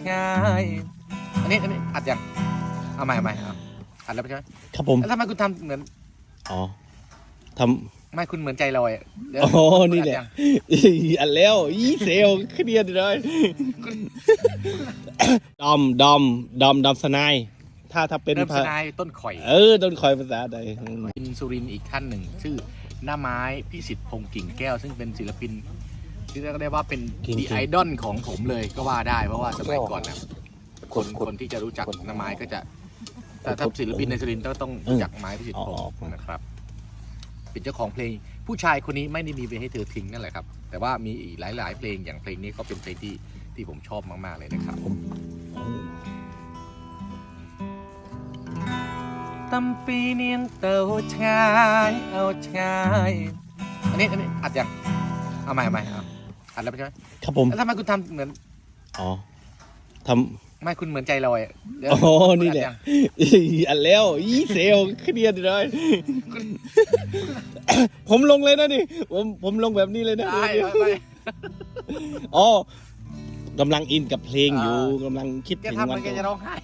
ชายอันนี้อันนี้อัดยังเอาใหม่เอาใหม่เอาอัดแล้วใช่ไหมครับผมแล้วทำไมคุณทำเหมือนอ๋อทไม่คุณเหมือนใจลอยอะเดี๋ยำวอ๋อคุณนี่อัดแหละยังอันแล้วยี่เซลเครียดเลยดอมดอมดอมดอมสนายถ้าถ้าเป็นเริ่มภาสนายต้นข่อยเออต้นคอยภาษาใดอินสุรินทร์อีกท่านหนึ่งชื่อหน้าไม้พิสิทธิ์พงษ์กิ่งแก้ว ซึ่งเป็นศิลปิน ที่เรียกได้ว่าเป็นดีไอดอลของผมเลยก็ว่าได้เพราะว่าสมัยก่อนนะคนคนที่จะรู้จักหน้าไม้ก็จะแต่ถ้าศิลปินในสุรินทร์ก็ต้องรู้จักไม้พิสิทธิ์พงษ์นะครับ เป็นเจ้าของเพลง ผู้ชายคนนี้ไม่ได้มีไปให้เธอทิ้งนั่นแหละครับ แต่ว่ามีอีกหลาย ๆ เพลงอย่างเพลงนี้ก็เป็นเพลงที่ที่ผมชอบมาก ๆ เลยนะครับ ตำปีเนียงเต่าชาย เอาชาย อันนี้อันนี้อัดยังเอาใหม่เอาใหม่เอา อัดแล้วใช่ไหมครับผมแล้วทำไมคุณทำเหมือน อ๋อทไม่คุณเหมือนใจลอยอะเดี๋ยวำอ๋อคุณนี่อัดแหละยังอันแล้วยี่เซลเครียดเลยผมลงเลยนะนี่ผมผมลงแบบนี้เลยนะได้ไปไปอ๋อกำลังอินกับเพลงอยู่กำลังคิดแกถึงทำวัมันนแกจะร้องไห้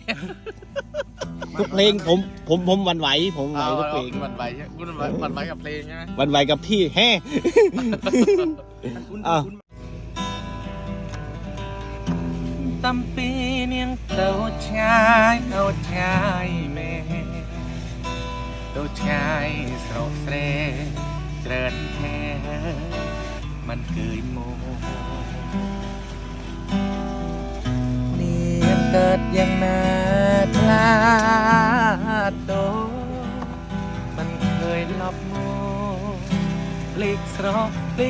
ทุกเพลงผมผมผมหวันไหว ผมไหวเอาทุกเพลงคุณหวันไหวใช่ไหมคุณหวันหวันไหวกับเพลงใช่ไหม หวันไหวกับพี่แฮ่อะตำปีเนียงเต่าชายเอาชา ยแม่เต่าชายสรกเสรเจริญแท้มันเคยโม เนียนเกิดยังนาคลาดโด มันเคยหลับโมปลีกสรอกปลี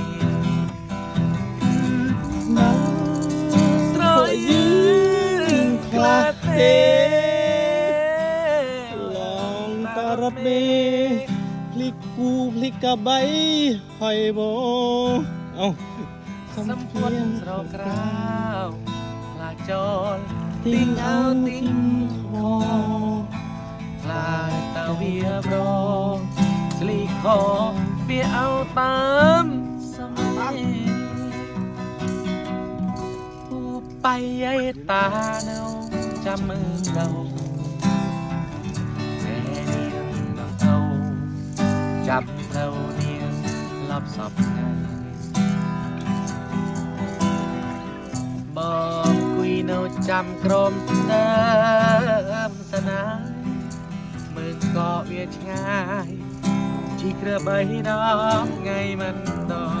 กระใบหอยโบเอ้าสัมพันธ์เรากราวลาจรติ้งเอาติ้งคอคลายตาเวียบรอสลีคอเปียเอาตามสมัยผู้ไปยายตาเนาจำมือเรา ចាប់ទៅនាងលប់សពថ្ងៃបងគួយនៅចាំក្រមដើមសណាមើលក៏វាឆ្ងាយជីក្របីដល់ថ្ងៃមិនដល់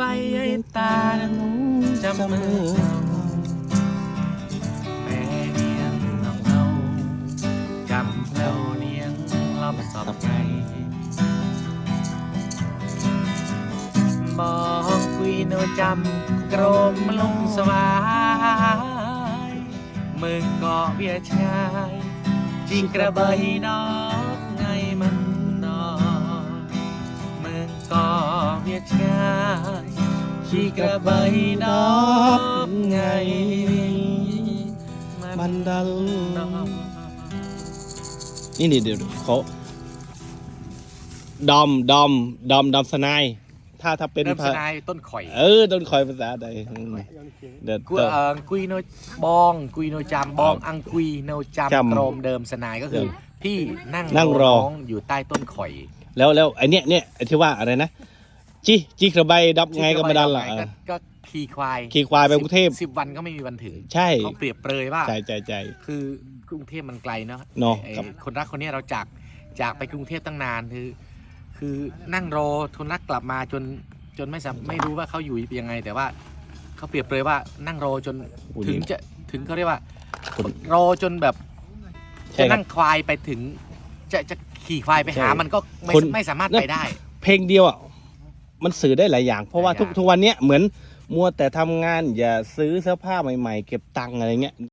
បៃអីតានោះចាំមើលបែនាងនំនៅចាំផ្លូវនាងឡប់សបថ្ងៃបងគួយនៅចាំក្រមលំស្វាយមើលក៏វាឆ្ងាយជីក្របីដល់ายชีกระใบดอกไงนดัลนี่นี่เดี๋ยวเขาดอมดอมดอมดอมสนายถ้าถ้าเป็นเริ่มภาสนายต้นข่อยเออต้นคอยภาษาใดอืมเดี๋ยวกุยเอ่อกุยโนบองกุยโนจามบองอังกุยโนจามจำโกรมเดิมสนายก็คือ พี่นั่งนั่งรอน้องอยู่ใต้ต้นข่อย แล้วแล้วไอเนี้ยเนี่ยไอที่ว่าอะไรนะ จีจีกระใบดับไงก็มาดันล่ะก็ก็ขี่ควายขี่ควายไปกรุงเทพ สิบวันก็ไม่มีวันถึงใช่เขาเปรียบเปรยว่า ใช่ใช่ใช่ คือกรุงเทพมันไกลเนาะเนอะไอ้ครับ คนรักคนเนี้ยเราจากจากไปกรุงเทพตั้งนานคือ คือนั่งรอคนรักกลับมาจนจนไม่สามไม่รู้ว่าเขาอยู่ยังไง แต่ว่าเขาเปรียบเปรยว่านั่งรอจนโอ้โหถึงจะถึงเขาเรียกว่า คน รอจนแบบใช่จะครันั่บงควายไปถึง จะจะขี่ควายไปหา ใช่มันก็ไม่คน ไม่สามารถเนี่ยไปได้ เพลงเดียวอะ มันสื่อได้หลายอย่าง เพราะว่าหลายอทุกย่างทุกวันเนี้ยเหมือนมัวแต่ทำงานอย่าซื้อเสื้อผ้าใหม่ ๆ เก็บตังค์อะไรเงี้ย